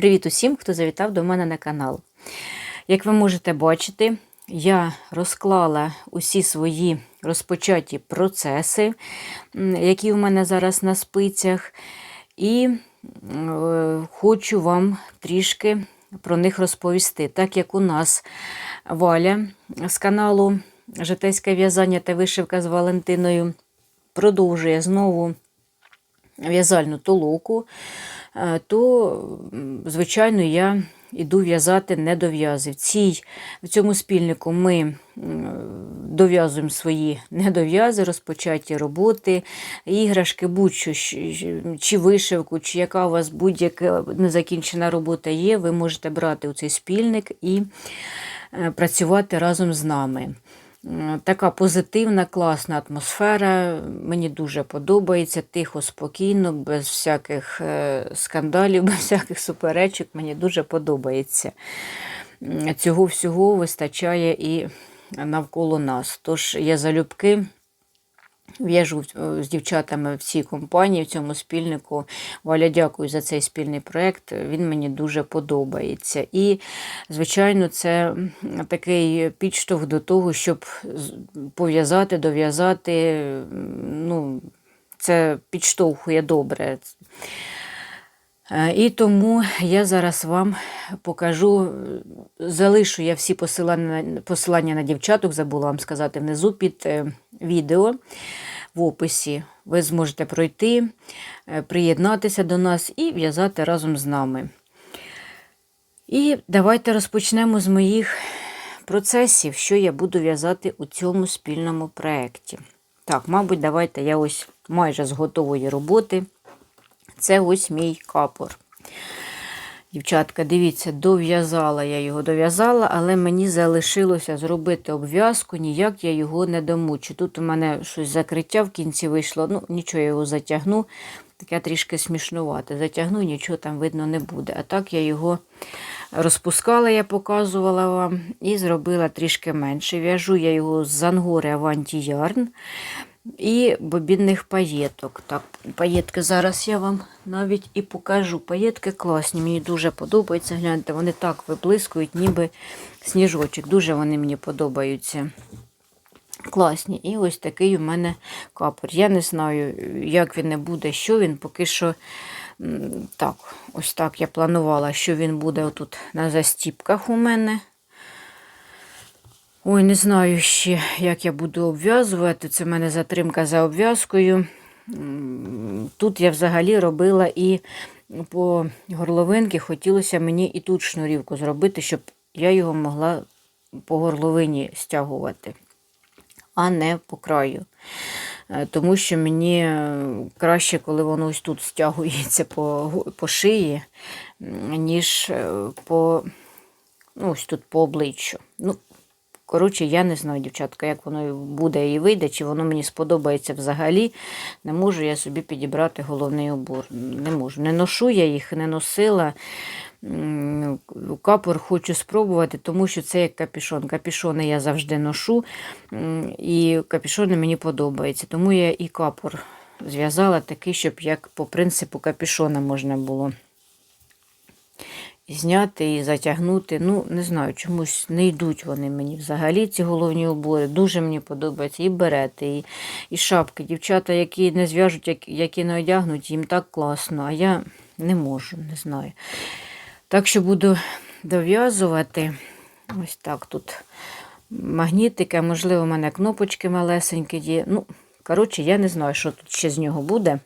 Привіт усім, хто завітав до мене на канал. Як ви можете бачити, я розклала усі свої розпочаті процеси, які у мене зараз на спицях, і хочу вам трішки про них розповісти. Так як у нас Валя з каналу Житейське в'язання та вишивка з Валентиною продовжує знову в'язальну толоку, е, то, звичайно, я йду в'язати недов'язи. В, цій, в цьому спільнику ми дов'язуємо свої недов'язи, розпочаті роботи, іграшки, будь-що, чи вишивку, чи яка у вас будь-яка незакінчена робота є, ви можете брати у цей спільник і е, працювати разом з нами. М, Така позитивна, класна атмосфера. Мені дуже подобається. Тихо, спокійно, без всяких е, скандалів, без всяких суперечок. Мені дуже подобається. Цього всього вистачає і навколо нас. Тож я залюбки. В'яжу е, з дівчатами в цій компанії, в цьому спільнику. Валя, дякую за цей спільний проєкт. Він мені дуже подобається. І, звичайно, це такий підштовх до того, щоб пов'язати, дов'язати. Ну, це підштовхує добре. Е, І тому я зараз вам покажу, залишу я всі посилання, посилання на дівчаток, забула вам сказати внизу під е, відео в описі. Ви зможете пройти, е, приєднатися до нас і в'язати разом з нами. І давайте розпочнемо з моїх процесів, що я буду в'язати у цьому спільному проєкті. Так, мабуть, давайте я ось майже з готової роботи. Це ось мій капор. Дівчатка, дивіться, дов'язала я його, дов'язала, але мені залишилося зробити обв'язку, ніяк я його не домучу. Тут у мене щось закриття в кінці вийшло, ну нічого я його затягну, таке трішки смішнувате. Затягну, нічого там видно не буде. А так я його розпускала, я показувала вам, і зробила трішки менше. В'яжу я його з Avanti Yarn і бобінних паєток. Так, паєтки зараз я вам навіть і покажу. Паєтки класні, мені дуже подобаються. Гляньте, вони так виблискують, ніби сніжочок. Дуже вони мені подобаються. Класні. І ось такий у мене капор. Я не знаю, як він не буде, що він, поки що. Так, ось так я планувала, що він буде отут на застіпках у мене. Ой, не знаю ще, як я буду обв'язувати. Це в мене затримка за обв'язкою. Тут я взагалі робила і по горловинки хотілося мені і тут шнурівку зробити, щоб я його могла по горловині стягувати, а не по краю. Е, Тому що мені е, краще, коли воно ось тут стягується по, по шиї, ніж е, по, ну, ось тут по обличчю. Ну, Коротше, я не знаю, дівчатка, як воно буде і вийде, чи воно мені сподобається взагалі. Не можу я собі підібрати головний убор. Не можу. Не ношу я їх, не носила. Капор хочу спробувати, тому що це як капюшон. Капюшони я завжди ношу, і капюшони мені подобаються. Тому я і капор зв'язала такий, щоб як по принципу капюшона можна було зняти і затягнути. Ну, не знаю, чомусь не йдуть вони мені взагалі, ці головні убори. Дуже мені подобаються і берети, і, і шапки. Дівчата, які не зв'яжуть, які не одягнуть, їм так класно, а я не можу, не знаю. Так що буду дов'язувати. Ось так тут магнітики, можливо, у мене кнопочки малесенькі є. Ну, коротше, я не знаю, що тут ще з нього буде.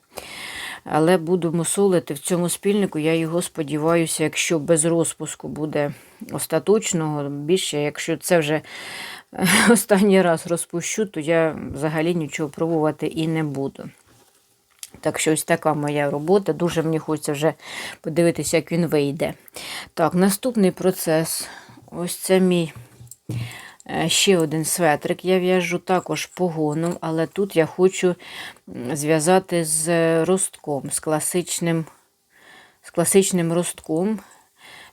Але буду мусолити в цьому спільнику. Я його сподіваюся, якщо без розпуску буде остаточного, більше, якщо це вже е, останній раз розпущу, то я взагалі нічого пробувати і не буду. Так що ось така моя робота. Дуже мені хочеться вже подивитися, як він вийде. Так, наступний процес. Ось це мій ще один светрик. Я в'яжу також погоном, але тут я хочу зв'язати з ростком, з класичним, з класичним ростком.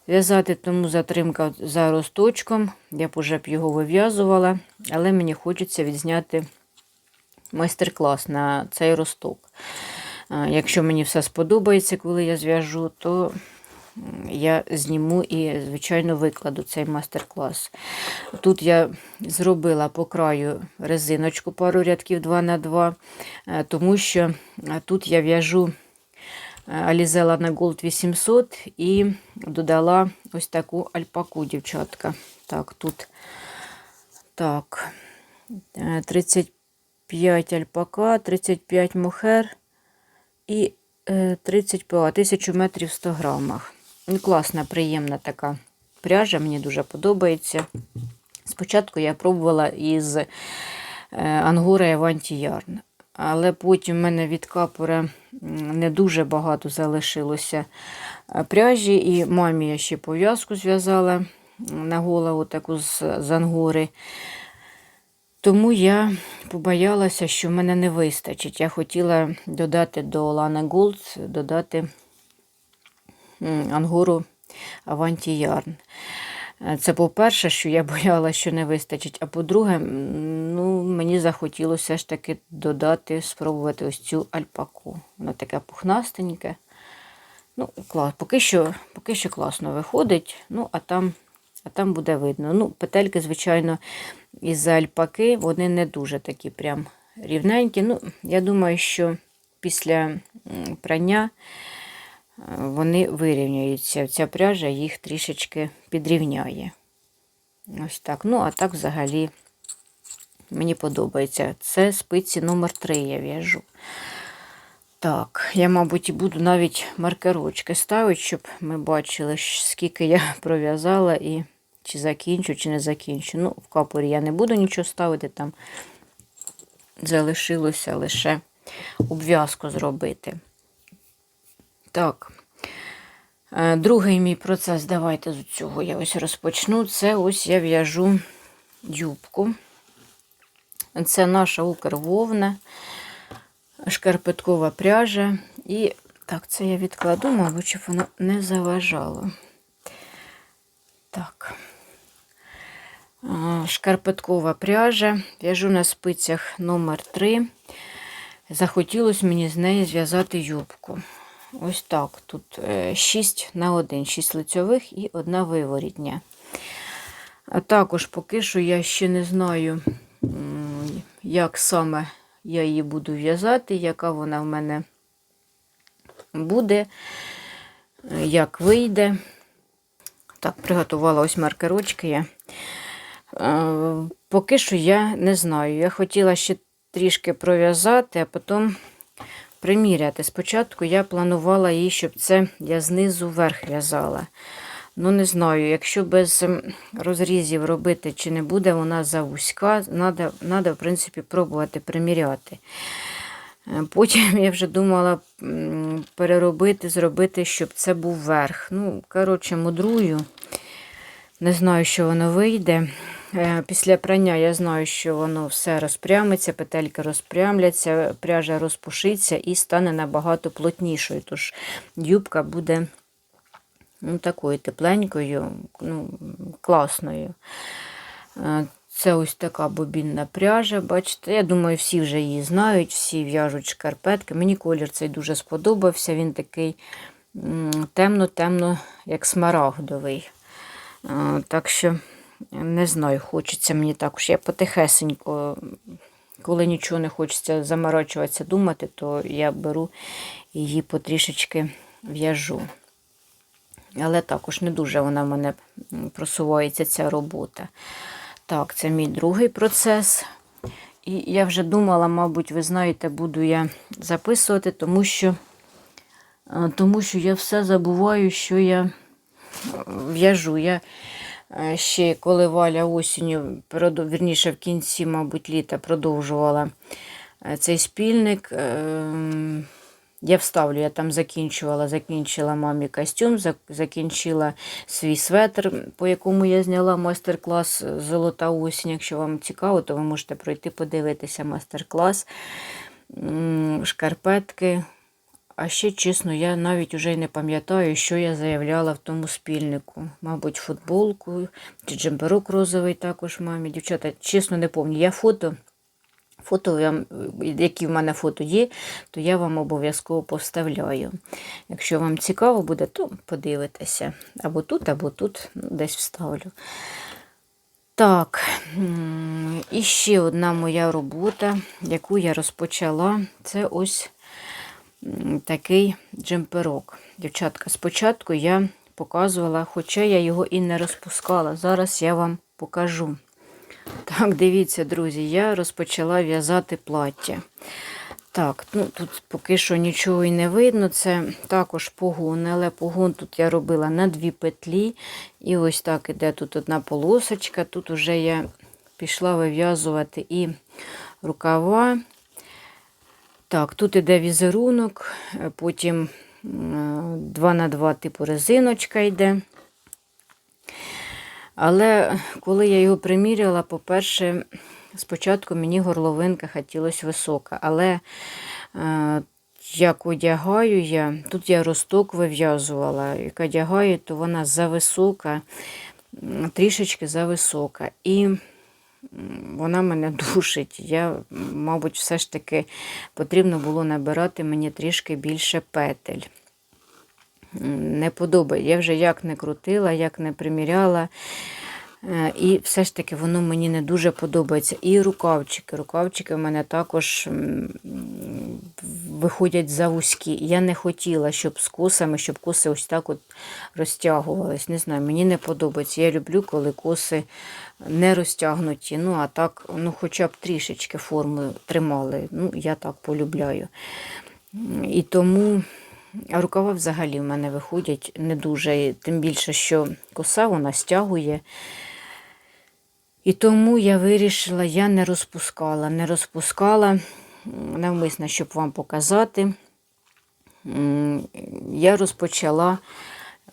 В'язати тому затримка за росточком. Я б уже б його вив'язувала, але мені хочеться відзняти майстер-клас на цей росток. Е, Якщо мені все сподобається, коли я зв'яжу, то я зніму і, звичайно, викладу цей майстер-клас. Тут я зробила по краю резиночку пару рядків 2 на 2 е, тому що е, тут я в'яжу е, Алізела на Gold 800 і додала ось таку альпаку, дівчатка. Так, тут так, е, 35 альпака, 35 мохер і е, 30 ПА, 1000 метрів в 100 грамах. Ну, класна, приємна така пряжа, мені дуже подобається. Спочатку я пробувала із ангори Avanti Yarn, але потім в мене від капора не дуже багато залишилося е, пряжі, і мамі я ще пов'язку зв'язала на голову таку з, з ангори. Тому я побоялася, що в мене не вистачить. Я хотіла додати до Lana Gold, додати Avanti Yarn. Е, Це по-перше, що я боялася, що не вистачить. А по-друге, ну, мені захотілося ж таки додати, спробувати ось цю альпаку. Вона така пухнастенька. Ну, клас. Поки що, поки що класно виходить, ну, а там, а там буде видно. Ну, петельки, звичайно, із-за альпаки, вони не дуже такі прям рівненькі. Ну, я думаю, що після прання вони вирівняються. Ця пряжа їх трішечки підрівняє. Ось так. Ну, а так взагалі мені подобається. Це спиці номер 3 я в'яжу. Так, я, мабуть, і буду навіть маркерочки ставити, щоб ми бачили, скільки я пров'язала і чи закінчу, чи не закінчу. Ну, в капорі я не буду нічого ставити, там залишилося лише обв'язку зробити. Так. Е, Другий мій процес, давайте з цього я ось розпочну. Це ось я в'яжу юбку. Це наша укрвовна, шкарпеткова пряжа. І так, це я відкладу, мабуть, щоб воно не заважало. Так. Шкарпеткова пряжа. В'яжу на спицях номер 3. Захотілося мені з неї зв'язати юбку. Ось так. Тут 6 на 1, 6 лицьових і одна виворітня. А також поки що я ще не знаю, як саме я її буду в'язати, яка вона в мене буде, е, як вийде. Так, приготувала ось маркерочки я. Е, Поки що я не знаю. Я хотіла ще трішки пров'язати, а потім приміряти. Спочатку я планувала її, щоб це я знизу вверх в'язала. Ну, не знаю, якщо без розрізів робити, чи не буде вона завузька, треба, в принципі, пробувати приміряти. Е, Потім я вже думала переробити, зробити, щоб це був верх. Ну, коротше, мудрую. Не знаю, що воно вийде. Е, Після прання я знаю, що воно все розпрямиться, петельки розпрямляться, пряжа розпушиться і стане набагато плотнішою. Тож юбка буде ну, такою тепленькою, ну, класною. Е, Це ось така бобінна пряжа, бачите, я думаю, всі вже її знають, всі в'яжуть шкарпетки. Мені колір цей дуже сподобався. Він такий темно-темно, як смарагдовий. Е, Так що, не знаю, хочеться мені також. Я потихесенько, коли нічого не хочеться заморочуватися, думати, то я беру її потрішечки в'яжу. Але також не дуже вона в мене просувається ця робота. Так, це мій другий процес. І я вже думала, мабуть, ви знаєте, буду я записувати, тому що, е, тому що я все забуваю, що я в'яжу. Я е, ще коли Валя осінню, вірніше в кінці, мабуть, літа продовжувала е, цей спільник. ем, Я вставлю, я там закінчувала, закінчила мамі костюм, закінчила свій светр, по якому я зняла майстер-клас Золота осінь. Якщо вам цікаво, то ви можете пройти подивитися майстер-клас, шкарпетки. А ще, чесно, я навіть уже й не пам'ятаю, що я заявляла в тому спільнику. Мабуть, футболку чи джемперок розовий також мамі. Дівчата, чесно, не пам'ятаю. Я фото Фото, які в мене фото є, то я вам обов'язково поставляю. Якщо вам цікаво буде, то подивитеся. Або тут, або тут ну, десь вставлю. Так, і ще одна моя робота, яку я розпочала, це ось такий джемперок. Дівчатка, спочатку я показувала, хоча я його і не розпускала. Зараз я вам покажу. Так, дивіться, друзі, я розпочала в'язати плаття. Так, ну тут поки що нічого і не видно. Це також погон, але погон тут я робила на дві петлі. І ось так іде тут одна полосочка. Тут вже я пішла вив'язувати і рукава. Так, тут іде візерунок, е, потім 2 на 2 типу резиночка йде. Але коли я його приміряла, по-перше, спочатку мені горловинка хотілося висока, але е, як одягаю я, тут я росток вив'язувала, як одягаю, то вона зависока, трішечки зависока. І вона мене душить. Я, мабуть, все ж таки потрібно було набирати мені трішки більше петель. Не подобає. Я вже як не крутила, як не приміряла. Е, І все ж таки воно мені не дуже подобається. І рукавчики. Рукавчики в мене також виходять за вузькі. Я не хотіла, щоб з косами, щоб коси ось так от розтягувались. Не знаю, мені не подобається. Я люблю, коли коси не розтягнуті. Ну, а так, ну, хоча б трішечки форми тримали. Ну, я так полюбляю. І тому. А рукава взагалі в мене виходять не дуже, тим більше, що коса вона стягує. І тому я вирішила, я не розпускала, не розпускала навмисно, щоб вам показати. Я розпочала,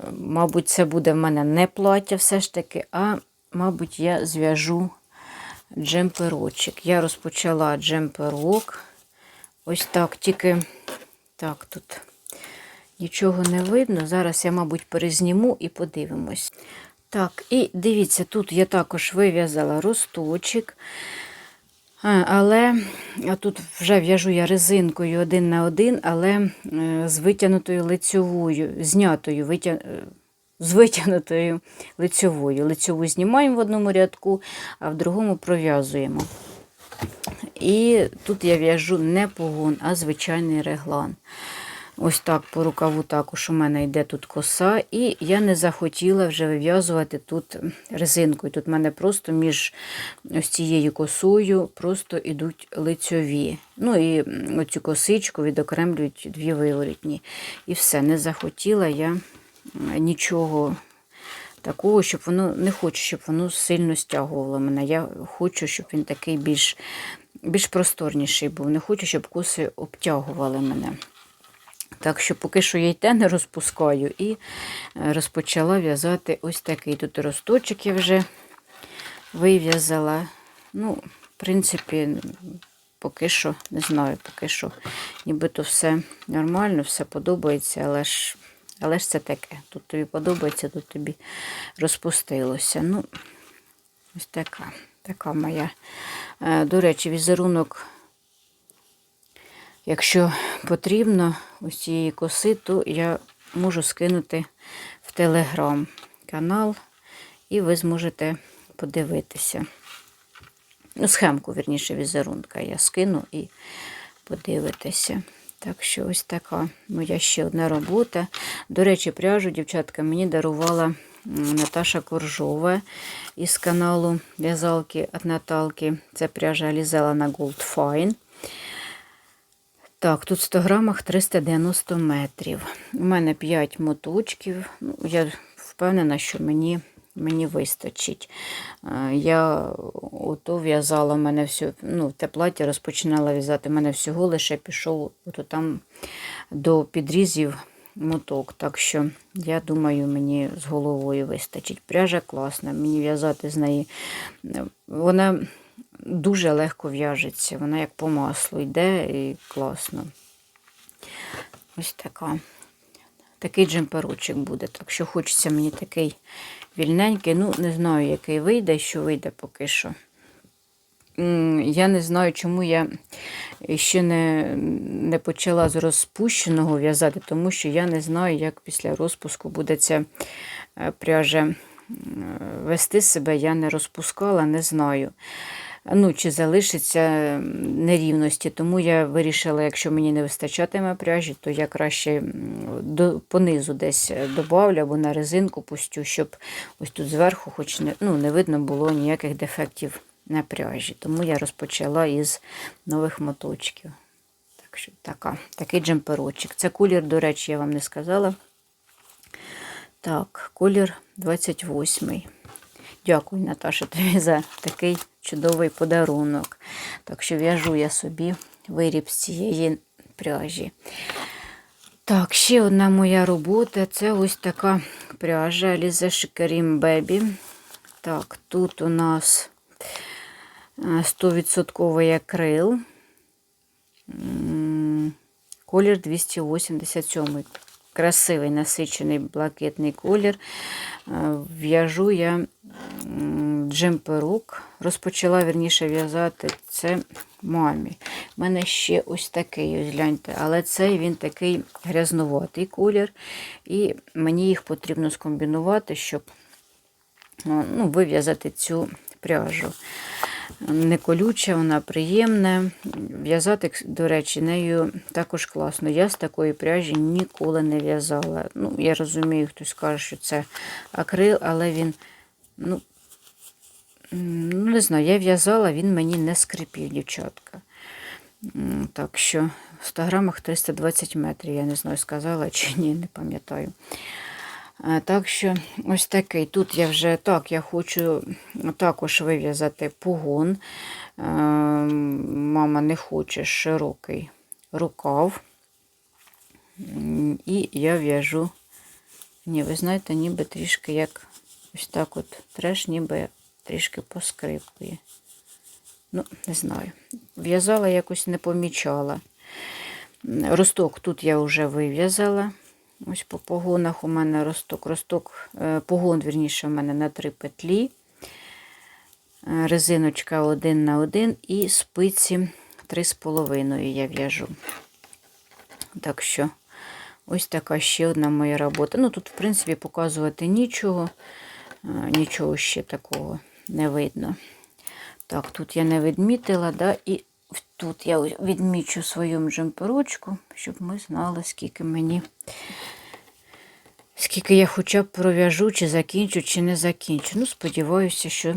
е, мабуть, це буде в мене не плаття все ж таки, а, мабуть, я зв'яжу джемперочок. Я розпочала джемперок. Ось так, тільки так тут. Нічого не видно. Зараз я, мабуть, перезніму і подивимось. Так, і дивіться, тут я також вив'язала росточок. Але а тут вже в'яжу я резинкою один на один, але е, з витягнутою лицьовою, знятою, витя... е, з витягнутою лицьовою. Лицьову знімаємо в одному рядку, а в другому пров'язуємо. І тут я в'яжу не погон, а звичайний реглан. Ось так по рукаву також у мене йде тут коса, і я не захотіла вже вив'язувати тут резинкою. Тут в мене просто між ось цією косою просто йдуть лицьові. Ну і оцю косичку відокремлюють дві виворітні. І все, не захотіла я нічого такого, щоб воно не хочу, щоб воно сильно стягувало мене. Я хочу, щоб він такий більш, більш просторніший був. Не хочу, щоб коси обтягували мене. Так що поки що я те не розпускаю і е, розпочала в'язати ось такий. Тут росточок я вже вив'язала. Ну, в принципі, поки що не знаю, поки що нібито все нормально, все подобається, але ж, але ж це таке. Тут тобі подобається, тут тобі розпустилося. Ну, ось така, така моя. Е, До речі, візерунок Якщо потрібно ось цієї коси, то я можу скинути в телеграм-канал, і ви зможете подивитися. Ну, схемку, вірніше, візерунка я скину і подивитися. Так що ось така моя ще одна робота. До речі, пряжу, дівчатка, мені дарувала Наташа Коржова із каналу В'язалки від Наталки. Це пряжа Алізела на Gold Fine. Так, тут в 100 грамах 390 метрів. У мене 5 моточків. Ну, я впевнена, що мені, мені вистачить. Е, Я ото в'язала в мене все, ну, те плаття розпочинала в'язати. У мене всього лише пішов ото там до підрізів моток. Так що, я думаю, мені з головою вистачить. Пряжа класна, мені в'язати з неї. е, Вона дуже легко в'яжеться. Вона як по маслу йде і класно. Ось така. Такий джемперочок буде. Так що хочеться мені такий вільненький. Ну, не знаю, який вийде, що вийде поки що. я не знаю, чому я ще не, не почала з розпущеного в'язати, тому що я не знаю, як після розпуску буде ця е, пряжа вести себе. Я не розпускала, не знаю. Ну, чи залишиться нерівності, тому я вирішила, якщо мені не вистачатиме пряжі, то я краще до, понизу десь е, добавлю або на резинку пустю, щоб ось тут зверху хоч не, ну, не видно було ніяких дефектів на пряжі. Тому я розпочала із нових моточків. Так що така, такий джемперочок. Це колір, до речі, я вам не сказала. Так, колір 28. Дякую, Наташа, тобі за такий чудовий подарунок. Так що в'яжу я собі виріб з цієї пряжі. Так, ще одна моя робота це ось така пряжа Alize Shikarim Baby. Так, тут у нас е, 100% акрил. Колір 287. Красивий насичений блакитний колір. Е, В'яжу я м, джемперок. Розпочала вірніше в'язати це мамі. У мене ще ось такий, ось гляньте, але цей він такий грязнуватий колір. І мені їх потрібно скомбінувати, щоб е, ну, вив'язати цю пряжу. Не колюча, вона приємна. В'язати, до речі, нею також класно. Я з такої пряжі ніколи не в'язала. Ну, я розумію, хтось каже, що це акрил, але він, ну, ну не знаю, я в'язала, він мені не скрипів, дівчатка. Так що в 100 грамах 320 метрів, я не знаю, сказала чи ні, не пам'ятаю. Так що ось такий. Тут я вже так, я хочу також вив'язати погон. Мама не хоче широкий рукав. І я в'яжу, ні, ви знаєте, ніби трішки як ось так от треш, ніби трішки поскрипує. Ну, не знаю. В'язала якось не помічала. Росток тут я вже вив'язала. Ось по погонах у мене росток. Росток, е, погон, вірніше, у мене на три петлі. Е, Резиночка один на один і спиці 3,5 я в'яжу. Так що, ось така ще одна моя робота. Ну, тут, в принципі, показувати нічого, е, нічого ще такого не видно. Так, тут я не відмітила, да, і тут я відмічу свою джемперочку, щоб ми знали, скільки мені, скільки я хоча б пров'яжу, чи закінчу, чи не закінчу. Ну, сподіваюся, що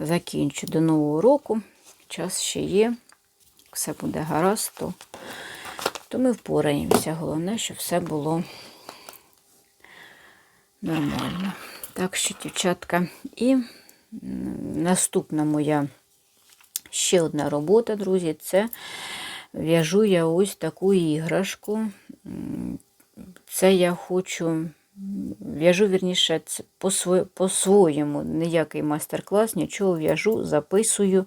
закінчу до нового року. Час ще є. Все буде гаразд, то, то ми впораємося. Головне, щоб все було нормально. Так що, дівчатка, і наступна моя ще одна робота, друзі, це в'яжу я ось таку іграшку. Це я хочу, в'яжу, вірніше, по-своє- по-своєму, ніякий майстер-клас, нічого в'яжу, записую,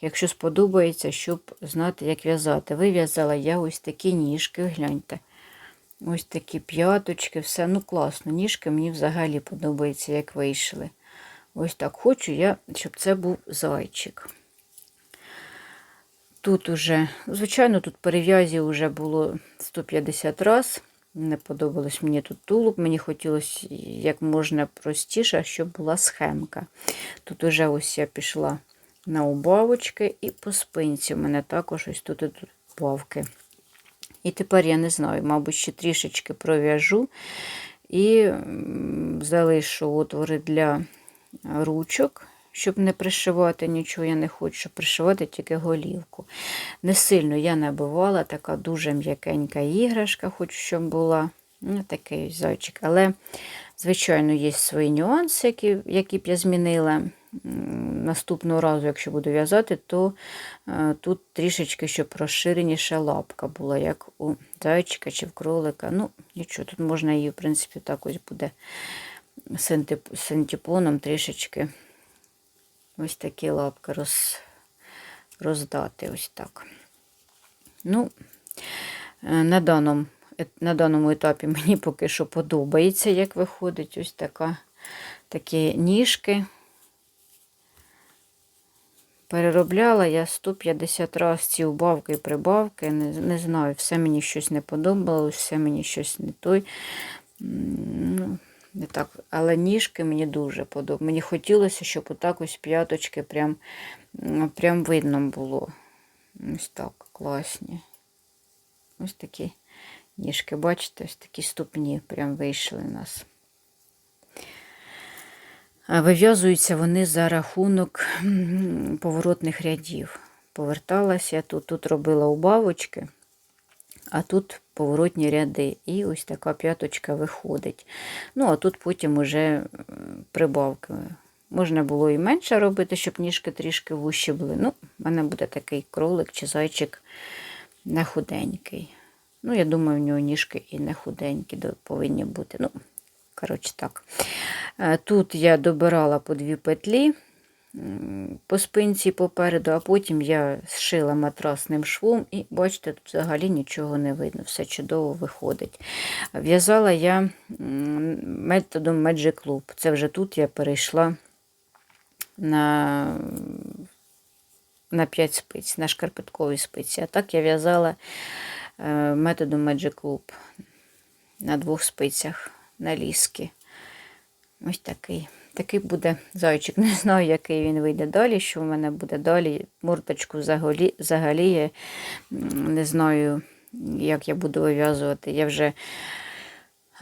якщо сподобається, щоб знати, як в'язати. Вив'язала я ось такі ніжки, гляньте. Ось такі п'яточки, все, ну класно. Ніжки мені взагалі подобається, як вийшли. Ось так хочу я, щоб це був зайчик. Тут уже, звичайно, тут перев'язів вже було 150 раз. Не подобалось мені тут тулуб. Мені хотілося як можна простіше, щоб була схемка. Тут уже ось я пішла на убавочки і по спинці. У мене також ось тут тут бавки. І тепер я не знаю, мабуть, ще трішечки пров'яжу і залишу отвори для ручок, щоб не пришивати нічого. Я не хочу пришивати тільки голівку. Не сильно я набивала, така дуже м'якенька іграшка, хочу, щоб була. Ну, такий зайчик. Але, звичайно, є свої нюанси, які, які б я змінила. Наступного разу, якщо буду в'язати, то е, тут трішечки щоб розширеніша лапка була, як у зайчика чи в кролика. Ну, нічого, тут можна її, в принципі, так ось буде синтеп- синтепоном трішечки ось такі лапки роз, роздати. Ось так. Ну, е, на даному, на даному етапі мені поки що подобається, як виходить ось така, такі ніжки. переробляла я 150 разів ці убавки і прибавки. Не, не знаю, все мені щось не подобалось, все мені щось не той. Ну, не так. Але ніжки мені дуже подобаються. Мені хотілося, щоб отак ось п'яточки прям, прям видно було. Ось так, класні. Ось такі ніжки, бачите, ось такі ступні прям вийшли у нас. Вив'язуються вони за рахунок поворотних рядів. Поверталася я тут, тут робила убавочки, а тут поворотні ряди. І ось така п'яточка виходить. Ну, а тут потім уже прибавки. Можна було і менше робити, щоб ніжки трішки вущі були. Ну, в мене буде такий кролик чи зайчик не худенький. Ну, я думаю, в нього ніжки і не худенькі повинні бути. Ну, коротше так. Е, Тут я добирала по дві петлі по спинці попереду, а потім я зшила матрасним швом, і бачите, тут взагалі нічого не видно, все чудово виходить. В'язала я методом Magic Loop. Це вже тут я перейшла на, на 5 спиць, на шкарпеткові спиці. А так я в'язала е, методом Magic Loop на двох спицях на ліски. Ось такий. Такий буде зайчик. Не знаю, який він вийде далі, що в мене буде далі. Мордочку взагалі, взагалі я не знаю, як я буду вив'язувати. Я вже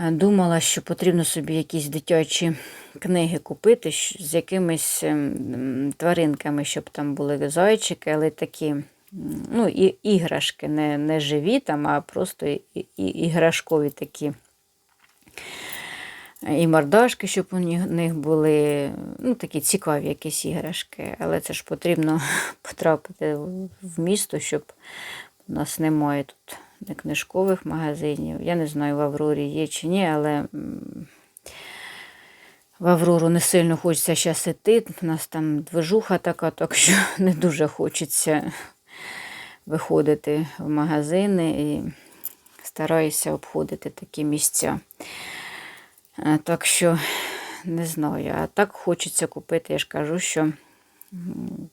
е, думала, що потрібно собі якісь дитячі книги купити з якимись ем, тваринками, щоб там були зайчики, але такі. Ну, і іграшки, не, не живі там, а просто і, і, іграшкові такі і мордашки, щоб у них були ну, такі цікаві якісь іграшки. Але це ж потрібно потрапити в місто, щоб у нас немає тут не книжкових магазинів. Я не знаю, в Аврорі є чи ні, але в Аврору не сильно хочеться зараз іти. У нас там движуха така, так що не дуже хочеться виходити в магазини і стараюся обходити такі місця. Так що не знаю. А так хочеться купити, я ж кажу, що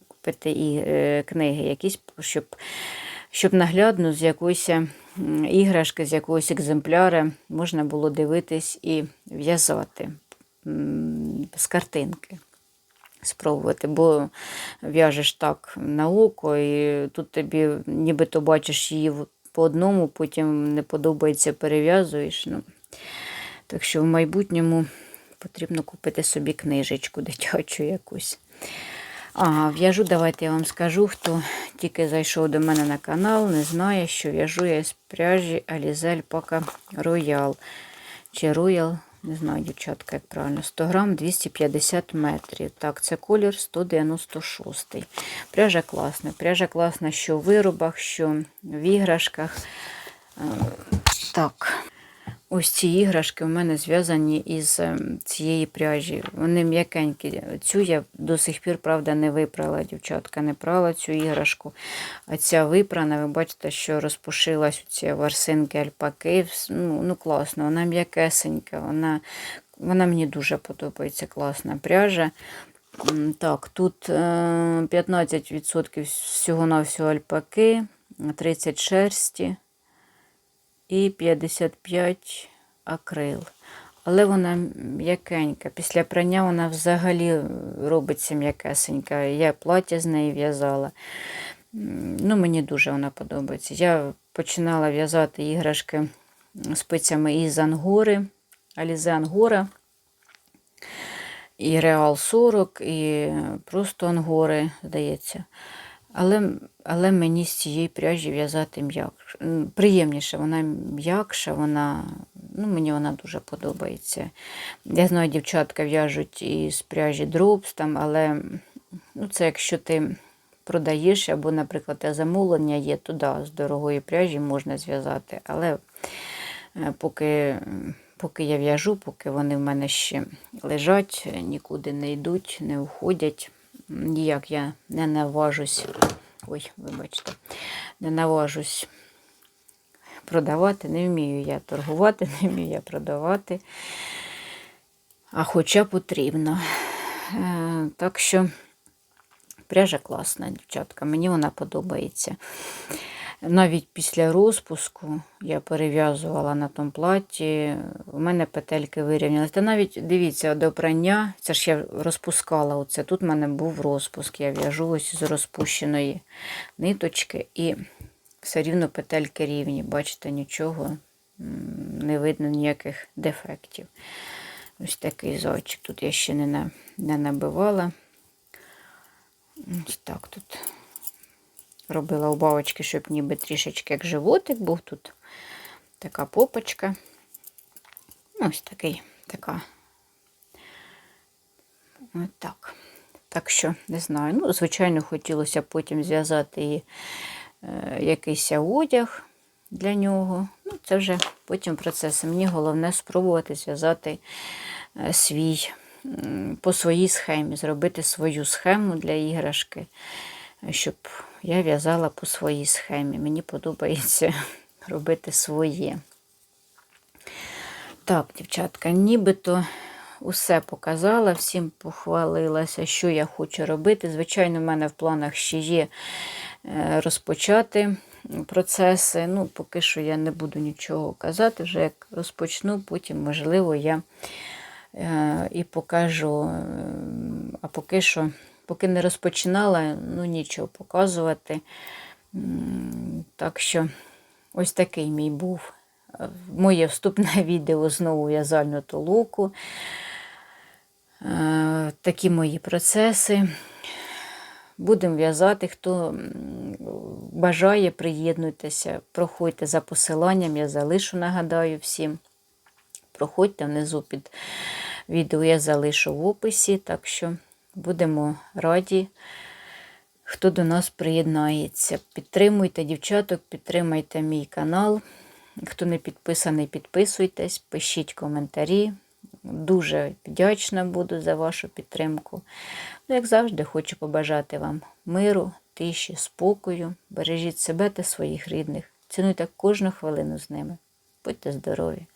купити і е, книги якісь, щоб, щоб наглядно з якоїсь іграшки, з якогось екземпляра можна було дивитись і в'язати з картинки. Спробувати, бо в'яжеш так на око, і тут тобі нібито бачиш її по одному, потім не подобається, перев'язуєш. Ну, так що в майбутньому потрібно купити собі книжечку дитячу якусь. А, в'яжу, давайте я вам скажу, хто тільки зайшов до мене на канал, не знає, що в'яжу я з пряжі Alize Alpaca Royal. Чи Royal, не знаю, дівчатка, як правильно. 100 грам 250 метрів. Так, це колір 196. Пряжа класна. Пряжа класна, що в виробах, що в іграшках. Е, Так. Ось ці іграшки у мене зв'язані із ем, цієї пряжі. Вони м'якенькі. Цю я до сих пір, правда, не випрала, дівчатка, не прала цю іграшку. А ця випрана, ви бачите, що розпушилась ці ворсинки альпаки. Ну, ну класно, вона м'якесенька, вона, вона мені дуже подобається, класна пряжа. Так, тут е, 15% всього-навсього альпаки, 30 шерсті і 55 акрил. Але вона м'якенька. Після прання вона взагалі робиться м'якесенька. Я плаття з неї в'язала. Ну, мені дуже вона подобається. Я починала в'язати іграшки спицями із ангори, Алізе Ангора, і Реал 40, і просто ангори, здається. Але, але мені з цієї пряжі в'язати м'якше. Приємніше, вона м'якша, вона, ну, мені вона дуже подобається. Я знаю, дівчатка в'яжуть із пряжі дропс, там, але ну, це якщо ти продаєш, або, наприклад, замовлення є, то да, з дорогої пряжі можна зв'язати. Але е, поки, поки я в'яжу, поки вони в мене ще лежать, нікуди не йдуть, не уходять. Ніяк я не наважусь. Ой, вибачте, не наважусь продавати. Не вмію я торгувати, не вмію я продавати. А хоча потрібно. Е, Так що Пряжа класна, дівчатка, мені вона подобається. Навіть після розпуску я перев'язувала на тому платі, у мене петельки вирівнялися. Та навіть дивіться, до прання, це ж я розпускала оце. Тут в мене був розпуск. Я в'яжу ось з розпущеної ниточки і все рівно петельки рівні. Бачите, нічого не видно ніяких дефектів. Ось такий зайчик. Тут я ще не, не набивала. Ось так тут робила убавочки, щоб ніби трішечки як животик був тут. Така попочка. Ось такий, така. Ось так. Так що, не знаю. Ну, звичайно, хотілося потім зв'язати і е, якийсь одяг для нього. Ну, це вже потім процес. Мені головне спробувати зв'язати е, свій по своїй схемі, зробити свою схему для іграшки, щоб я в'язала по своїй схемі. Мені подобається робити своє. Так, дівчатка, нібито усе показала, всім похвалилася, що я хочу робити. Звичайно, в мене в планах ще є е, розпочати процеси. Ну, поки що я не буду нічого казати, вже як розпочну, потім, можливо, я е, і покажу. е, А поки що, поки не розпочинала, ну нічого показувати. Так що ось такий мій був е, моє вступне відео знову в'язальну толоку. Е, Такі мої процеси. Будемо в'язати. Хто бажає, приєднуйтеся, проходьте за посиланням, я залишу, нагадаю всім. Проходьте внизу під відео, я залишу в описі, так що будемо раді, хто до нас приєднається. Підтримуйте дівчаток, підтримайте мій канал. Хто не підписаний, підписуйтесь, пишіть коментарі. Дуже вдячна буду за вашу підтримку. Ну, як завжди, хочу побажати вам миру, тиші, спокою. Бережіть себе та своїх рідних. Цінуйте кожну хвилину з ними. Будьте здорові!